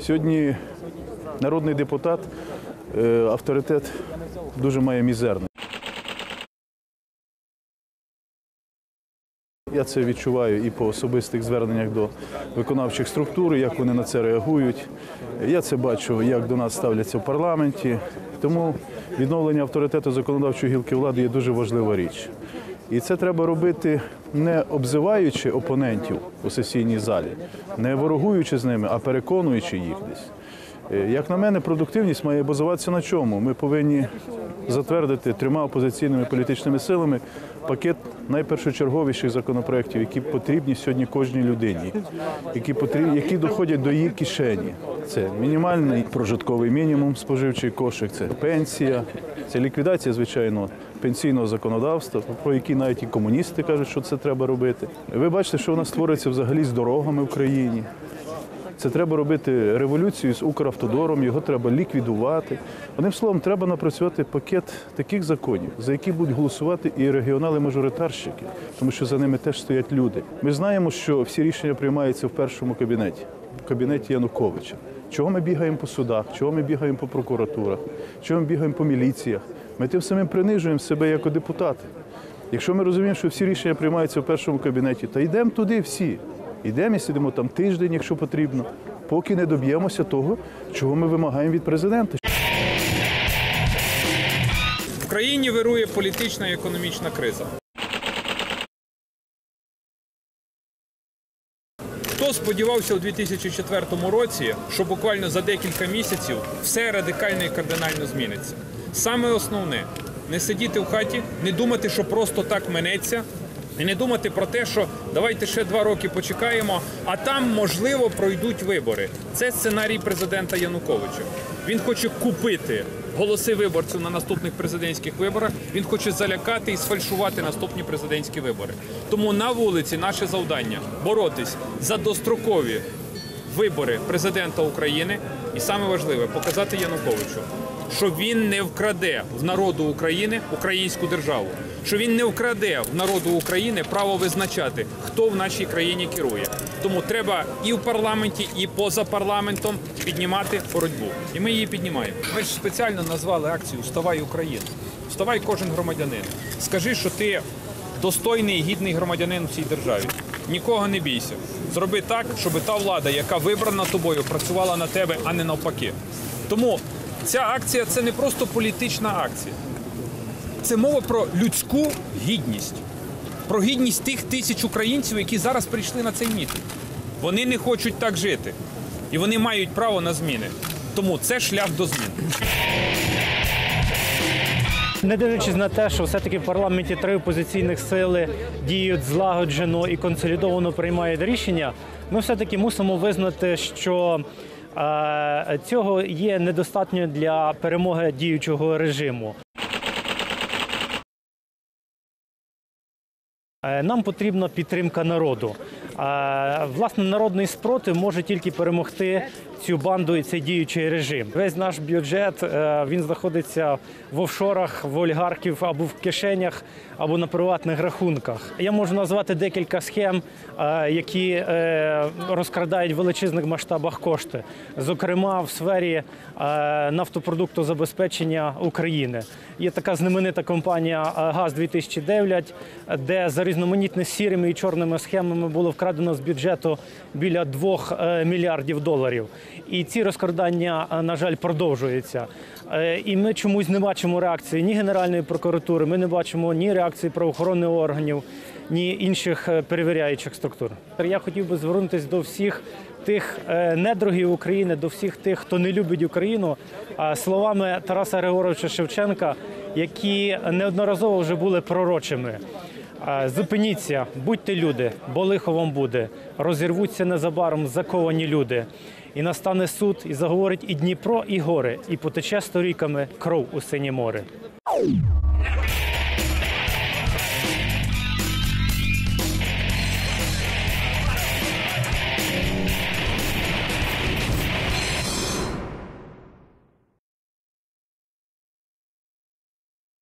Сьогодні народний депутат е, авторитет дуже має мізерний. Я це відчуваю і по особистих зверненнях до виконавчих структур, як вони на це реагують. Я це бачу, як до нас ставляться в парламенті. Тому відновлення авторитету законодавчої гілки влади є дуже важлива річ. І це треба робити не обзиваючи опонентів у сесійній залі, не ворогуючи з ними, а переконуючи їх десь. Е, Як на мене, продуктивність має базуватися на чому? Ми повинні затвердити трьома опозиційними політичними силами пакет найпершочерговіших законопроєктів, які потрібні сьогодні кожній людині, які потрібні, які доходять до її кишені. Це мінімальний прожитковий мінімум, споживчий кошик, це пенсія, це ліквідація, звичайно, пенсійного законодавства, про які навіть і комуністи кажуть, що це треба робити. Ви бачите, що у нас твориться взагалі з дорогами в країні. Це треба робити революцію з Укравтодором, його треба ліквідувати. Одним словом, треба напрацювати пакет таких законів, за які будуть голосувати і регіонали-мажоритарщики, тому що за ними теж стоять люди. Ми знаємо, що всі рішення приймаються в першому кабінеті, в кабінеті Януковича. Чого ми бігаємо по судах, чого ми бігаємо по прокуратурах, чого ми бігаємо по міліціях. Ми тим самим принижуємо себе як депутати. Якщо ми розуміємо, що всі рішення приймаються в першому кабінеті, то йдемо туди всі. Йдемо і сидимо там тиждень, якщо потрібно, поки не доб'ємося того, чого ми вимагаємо від президента. В країні вирує політична і економічна криза. Хто сподівався у 2004 році, що буквально за декілька місяців все радикально і кардинально зміниться? Саме основне не сидіти в хаті, не думати, що просто так минеться, і не думати про те, що давайте ще два роки почекаємо, а там можливо пройдуть вибори. Це сценарій президента Януковича. Він хоче купити голоси виборців на наступних президентських виборах. Він хоче залякати і сфальшувати наступні президентські вибори. Тому на вулиці наше завдання боротись за дострокові вибори президента України, і саме важливе показати Януковичу, що він не вкраде в народу України українську державу, що він не вкраде в народу України право визначати, хто в нашій країні керує. Тому треба і в парламенті, і поза парламентом піднімати боротьбу. І ми її піднімаємо. Ми ж спеціально назвали акцію Вставай Україна. Вставай кожен громадянин. Скажи, що ти достойний і гідний громадянин в цій державі. Нікого не бійся. Зроби так, щоб та влада, яка вибрана тобою, працювала на тебе, а не навпаки. Тому ця акція це не просто політична акція. Це мова про людську гідність, про гідність тих тисяч українців, які зараз прийшли на цей мітинг. Вони не хочуть так жити. І вони мають право на зміни. Тому це шлях до змін. Не дивлячись на те, що все-таки в парламенті три опозиційних сили діють злагоджено і консолідовано приймають рішення, ми все-таки мусимо визнати, що цього є недостатньо для перемоги діючого режиму. Е, Нам потрібна підтримка народу. Власне, народний спротив може тільки перемогти цю банду і цей діючий режим. Весь наш бюджет е, він знаходиться в офшорах, в олігархів або в кишенях, або на приватних рахунках. Я можу назвати декілька схем, е, які е, розкрадають в величезних масштабах кошти, зокрема в сфері нафтопродуктозабезпечення України. Є така знаменита компанія ГАЗ 2009 де за різноманітними сірими і чорними схемами було вкрадено з бюджету біля 2 мільярдів доларів. І ці розкрадання, е, на жаль, продовжуються. Е, І ми чомусь не бачимо реакції ні Генеральної прокуратури, ми не бачимо ні реакції правоохоронних органів, ні інших е, перевіряючих структур. Я хотів би звернутися до всіх тих е, недругів України, до всіх тих, хто не любить Україну, словами Тараса Григоровича Шевченка, які неодноразово вже були пророчими. Зупиніться, будьте люди, бо лихо вам буде. Розірвуться незабаром заковані люди. І настане суд, і заговорить і Дніпро, і гори, і потече сторіками кров у синє море.